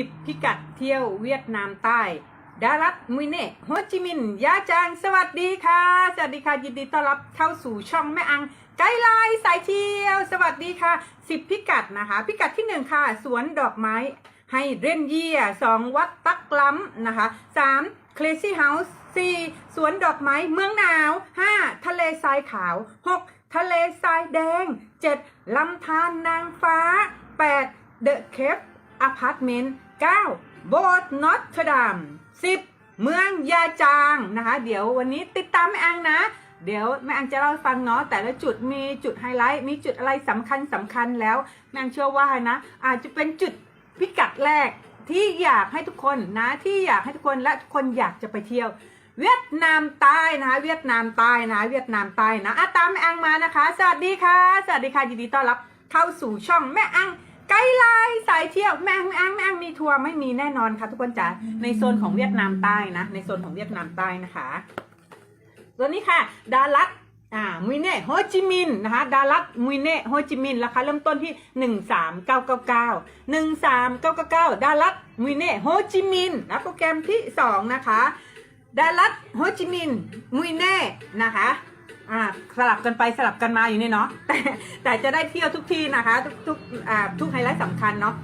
10 พิกัดเที่ยวเวียดนามใต้ ดารัตมุยเน่โฮจิมินห์ยาจางสวัสดีค่ะ สวัสดีค่ะ ยินดีต้อนรับเข้าสู่ช่องแม่อัง ไกด์ไลน์สายเที่ยว สวัสดีค่ะ 10 พิกัดนะคะ พิกัดที่ 1 ค่ะ สวนดอกไม้ให้เรนเยีย2วัดตักล้ำนะคะ 3. Crazy House 4. สวนดอกไม้เมืองหนาว 5. ทะเลทรายขาว 6. ทะเลทรายแดง 7. ลำธารนางฟ้าแปดเดอะเคป 8. The Cave Apartment 9. โบสถ์นอตเทดาม10 เมืองยาจางนะคะ เดี๋ยววันนี้ติดตามแม่อังนะ เดี๋ยวแม่อังจะเล่าให้ฟังเนาะแต่ละจุดมีจุดไฮไลท์ มีจุดอะไรสำคัญสำคัญแล้ว แม่อังเชื่อว่านะ อาจจะเป็นจุดพิกัดแรกที่อยากให้ทุกคนนะที่อยากให้ทุกคนและทุกคนอยากจะไปเที่ยว เวียดนามใต้นะคะเวียดนามใต้นะเวียดนามใต้นะอะตามแม่อังมานะคะ สวัสดีค่ะ สวัสดีค่ะยินดีต้อนรับเข้าสู่ช่องแม่อังไกด์ไลน์ เที่ยวแม่อังแม่อังแม่อังมีทัวร์ไม่มีแน่นอนค่ะทุกคนจ๋าในโซนของเวียดนามใต้นะ ในโซนของเวียดนามใต้นะคะ ตัวนี้ค่ะ ดารัตอ่ามุยเน่โฮจิมินห์นะคะดารัตมุยเน่โฮจิมินห์ราคาเริ่มต้นที่13999 13999ดารัตมุยเน่โฮจิมินห์นะโปรแกรมที่2นะคะดารัตโฮจิมินห์มุยเน่นะคะอ่าสลับกันไปสลับกันมาอยู่เนี่ยเนาะแต่แต่จะได้เที่ยวทุกที่นะคะ ทุกทุกอ่าทุกไฮไลท์สำคัญเนาะ